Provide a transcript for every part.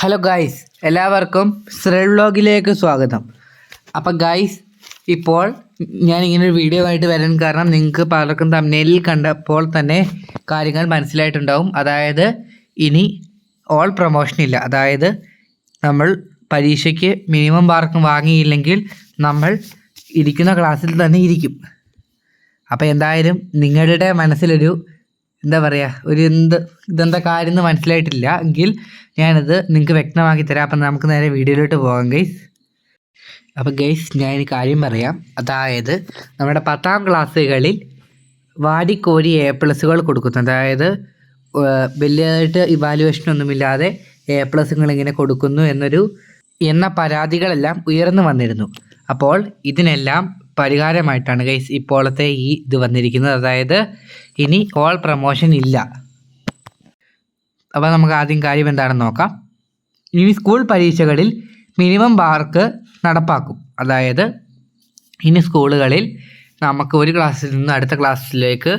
Hello guys എല്ലാവർക്കും ശ്രേഡ് വ്ളോഗിലേക്ക് സ്വാഗതം. അപ്പം ഗായ്സ് ഇപ്പോൾ ഞാൻ ഇങ്ങനെ ഒരു വീഡിയോ ആയിട്ട് വരാൻ കാരണം നിങ്ങൾക്ക് പലർക്കും തമ്മിലിൽ കണ്ടപ്പോൾ തന്നെ കാര്യങ്ങൾ മനസ്സിലായിട്ടുണ്ടാവും. അതായത് ഇനി ഓൾ പ്രൊമോഷൻ ഇല്ല. അതായത് നമ്മൾ പരീക്ഷയ്ക്ക് മിനിമം മാർക്ക് വാങ്ങിയില്ലെങ്കിൽ നമ്മൾ ഇരിക്കുന്ന ക്ലാസ്സിൽ തന്നെ ഇരിക്കും. അപ്പോൾ എന്തായാലും നിങ്ങളുടെ മനസ്സിലൊരു എന്താ പറയുക ഒരു എന്ത് ഇതെന്താ കാര്യം എന്ന് മനസ്സിലായിട്ടില്ല. എങ്കിൽ ഞാനത് നിങ്ങൾക്ക് വ്യക്തമാക്കി തരാം. അപ്പം നമുക്ക് നേരെ വീഡിയോയിലോട്ട് പോകാം ഗൈസ് അപ്പോൾ ഗൈസ് ഞാൻ ഈ കാര്യം പറയാം. അതായത് നമ്മുടെ പത്താം ക്ലാസ്സുകളിൽ വാടിക്കോരി എ പ്ലസ്സുകൾ കൊടുക്കുന്നു. അതായത് വലിയതായിട്ട് ഇവാലുവേഷൻ ഒന്നുമില്ലാതെ എ പ്ലസ്സുകൾ ഇങ്ങനെ കൊടുക്കുന്നു എന്നൊരു എന്ന പരാതികളെല്ലാം ഉയർന്നു വന്നിരുന്നു. അപ്പോൾ ഇതിനെല്ലാം പരിഹാരമായിട്ടാണ് ഗൈസ് ഇപ്പോഴത്തെ ഈ ഇത് വന്നിരിക്കുന്നത്. അതായത് ഇനി ഓൾ പ്രമോഷൻ ഇല്ല. അപ്പോൾ നമുക്ക് ആദ്യം കാര്യം എന്താണെന്ന് നോക്കാം. ഇനി സ്കൂൾ പരീക്ഷകളിൽ മിനിമം മാർക്ക് നടപ്പാക്കും. അതായത് ഇനി സ്കൂളുകളിൽ നമുക്ക് ഒരു ക്ലാസ്സിൽ നിന്ന് അടുത്ത ക്ലാസ്സിലേക്ക്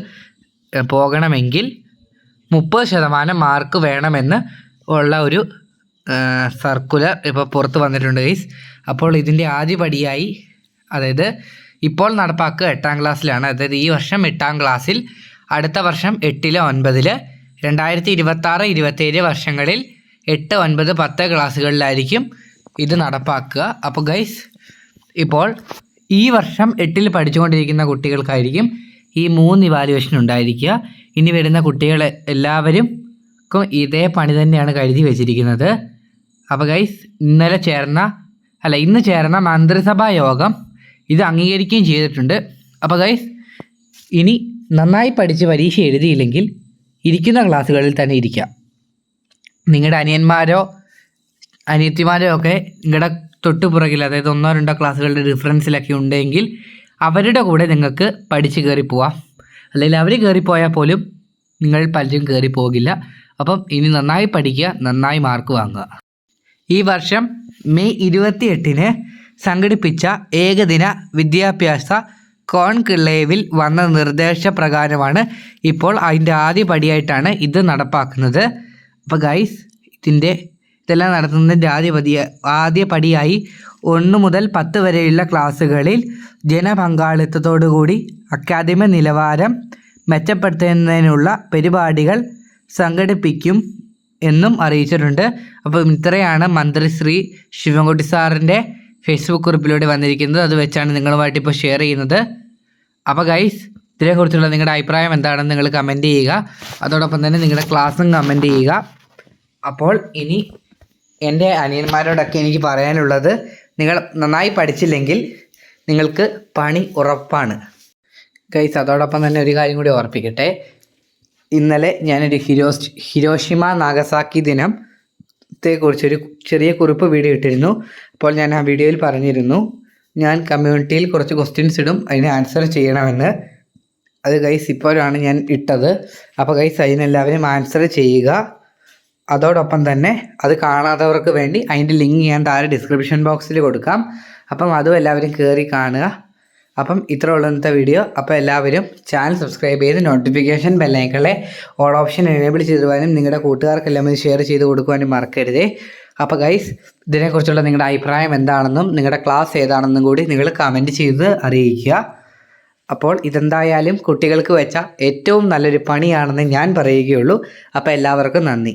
പോകണമെങ്കിൽ മുപ്പത് ശതമാനം മാർക്ക് വേണമെന്ന് ഉള്ള ഒരു സർക്കുലർ ഇപ്പോൾ പുറത്ത് വന്നിട്ടുണ്ട് ഗൈസ് അപ്പോൾ ഇതിന്റെ ആദ്യപടിയായി അതായത് ഇപ്പോൾ നടപ്പാക്കുക എട്ടാം ക്ലാസ്സിലാണ്. അതായത് ഈ വർഷം എട്ടാം ക്ലാസ്സിൽ അടുത്ത വർഷം എട്ടിൽ ഒൻപതിൽ രണ്ടായിരത്തി ഇരുപത്താറ് ഇരുപത്തേഴ് വർഷങ്ങളിൽ എട്ട് ഒൻപത് പത്ത് ക്ലാസ്സുകളിലായിരിക്കും ഇത് നടപ്പാക്കുക. അപ്പോൾ ഗൈസ് ഇപ്പോൾ ഈ വർഷം എട്ടിൽ പഠിച്ചുകൊണ്ടിരിക്കുന്ന കുട്ടികൾക്കായിരിക്കും ഈ മൂന്ന് ഇവാലുവേഷൻ ഉണ്ടായിരിക്കുക. ഇനി വരുന്ന കുട്ടികൾ എല്ലാവരും ഇതേ പണി തന്നെയാണ് കരുതി വെച്ചിരിക്കുന്നത്. അപ്പോൾ ഗൈസ് ഇന്നലെ ചേർന്ന അല്ല ഇന്ന് ചേർന്ന മന്ത്രിസഭാ യോഗം ഇത് അംഗീകരിക്കുകയും ചെയ്തിട്ടുണ്ട്. അപ്പോൾ ഗൈസ് ഇനി നന്നായി പഠിച്ച് പരീക്ഷ എഴുതിയില്ലെങ്കിൽ ഇരിക്കുന്ന ക്ലാസ്സുകളിൽ തന്നെ ഇരിക്കാം നിങ്ങളുടെ അനിയന്മാരോ അനിയത്തിമാരോ ഒക്കെ നിങ്ങളുടെ തൊട്ടുപുറകിൽ അതായത് ഒന്നോ രണ്ടോ ക്ലാസ്സുകളുടെ ഡിഫറൻസിലൊക്കെ ഉണ്ടെങ്കിൽ അവരുടെ കൂടെ നിങ്ങൾക്ക് പഠിച്ച് കയറി പോവാം. അല്ലെങ്കിൽ അവർ കയറിപ്പോയാൽ പോലും നിങ്ങൾ പലരും കയറി പോകില്ല. അപ്പം ഇനി നന്നായി പഠിക്കുക നന്നായി മാർക്ക് വാങ്ങുക. ഈ വർഷം മെയ് ഇരുപത്തിയെട്ടിന് സംഘടിപ്പിച്ച ഏകദിന വിദ്യാഭ്യാസ കോൺക്ലേവിൽ വന്ന നിർദ്ദേശപ്രകാരമാണ് ഇപ്പോൾ അതിന്റെ ആദ്യ പടിയായിട്ടാണ് ഇത് നടപ്പാക്കുന്നത്. അപ്പോൾ ഗൈസ് ഇതിന്റെ ഇതെല്ലാം നടത്തുന്നതിന്റെ ആദ്യ പതി ആദ്യ പടിയായി ഒന്ന് മുതൽ പത്ത് വരെയുള്ള ക്ലാസ്സുകളിൽ ജനപങ്കാളിത്തത്തോടുകൂടി അക്കാദമി നിലവാരം മെച്ചപ്പെടുത്തുന്നതിനുള്ള പരിപാടികൾ സംഘടിപ്പിക്കും എന്നും അറിയിച്ചിട്ടുണ്ട്. അപ്പോൾ ഇത്രയാണ് മന്ത്രി ശ്രീ ശിവൻകുട്ടി സാറിന്റെ ഫേസ്ബുക്ക് കുറിപ്പിലൂടെ വന്നിരിക്കുന്നത്. അത് വെച്ചാണ് നിങ്ങളുമായിട്ട് ഇപ്പോൾ ഷെയർ ചെയ്യുന്നത്. അപ്പോൾ ഗൈസ് ഇതിനെക്കുറിച്ചുള്ള നിങ്ങളുടെ അഭിപ്രായം എന്താണെന്ന് നിങ്ങൾ കമന്റ് ചെയ്യുക. അതോടൊപ്പം തന്നെ നിങ്ങളുടെ ക്ലാസ്സും കമന്റ് ചെയ്യുക. അപ്പോൾ ഇനി എന്റെ അനിയന്മാരോടൊക്കെ എനിക്ക് പറയാനുള്ളത് നിങ്ങൾ നന്നായി പഠിച്ചില്ലെങ്കിൽ നിങ്ങൾക്ക് പണി ഉറപ്പാണ്. ഗൈസ് അതോടൊപ്പം തന്നെ ഒരു കാര്യം കൂടി ഓർപ്പിക്കട്ടെ. ഇന്നലെ ഞാനൊരു ഹിരോസ് ഹിരോഷിമ നാഗസാക്കി ദിനം ത്തെക്കുറിച്ചൊരു ചെറിയ കുറിപ്പ് വീഡിയോ ഇട്ടിരുന്നു. അപ്പോൾ ഞാൻ ആ വീഡിയോയിൽ പറഞ്ഞിരുന്നു. ഞാൻ കമ്മ്യൂണിറ്റിയിൽ കുറച്ച് ക്വസ്റ്റ്യൻസ് ഇടും. അതിന് ആൻസർ ചെയ്യണമെന്ന്. അത് ഗൈസ് ഇപ്പോഴാണ് ഞാൻ ഇട്ടത്. അപ്പോൾ ഗൈസ് അതിനെല്ലാവരും ആൻസർ ചെയ്യുക. അതോടൊപ്പം തന്നെ അത് കാണാത്തവർക്ക് വേണ്ടി അതിന്റെ ലിങ്ക് ഞാൻ താഴെ ഡിസ്ക്രിപ്ഷൻ ബോക്സിൽ കൊടുക്കാം. അപ്പം അതും എല്ലാവരും കയറി കാണുക. അപ്പം ഇത്ര ഉള്ള ഇന്നത്തെ വീഡിയോ അപ്പോൾ എല്ലാവരും ചാനൽ സബ്സ്ക്രൈബ് ചെയ്ത് നോട്ടിഫിക്കേഷൻ ബെല്ലൈക്കളെ ഓൾ ഓപ്ഷൻ എനേബിൾ ചെയ്തുവാനും നിങ്ങളുടെ കൂട്ടുകാർക്കെല്ലാം ഷെയർ ചെയ്ത് കൊടുക്കുവാനും മറക്കരുത്. അപ്പോൾ ഗൈസ് ഇതിനെക്കുറിച്ചുള്ള നിങ്ങളുടെ അഭിപ്രായം എന്താണെന്നും നിങ്ങളുടെ ക്ലാസ് ഏതാണെന്നും കൂടി നിങ്ങൾ കമന്റ് ചെയ്ത് അറിയിക്കുക. അപ്പോൾ ഇതെന്തായാലും കുട്ടികൾക്ക് വെച്ച ഏറ്റവും നല്ലൊരു പണിയാണെന്ന് ഞാൻ പറയുകയുള്ളൂ. അപ്പോൾ എല്ലാവർക്കും നന്ദി.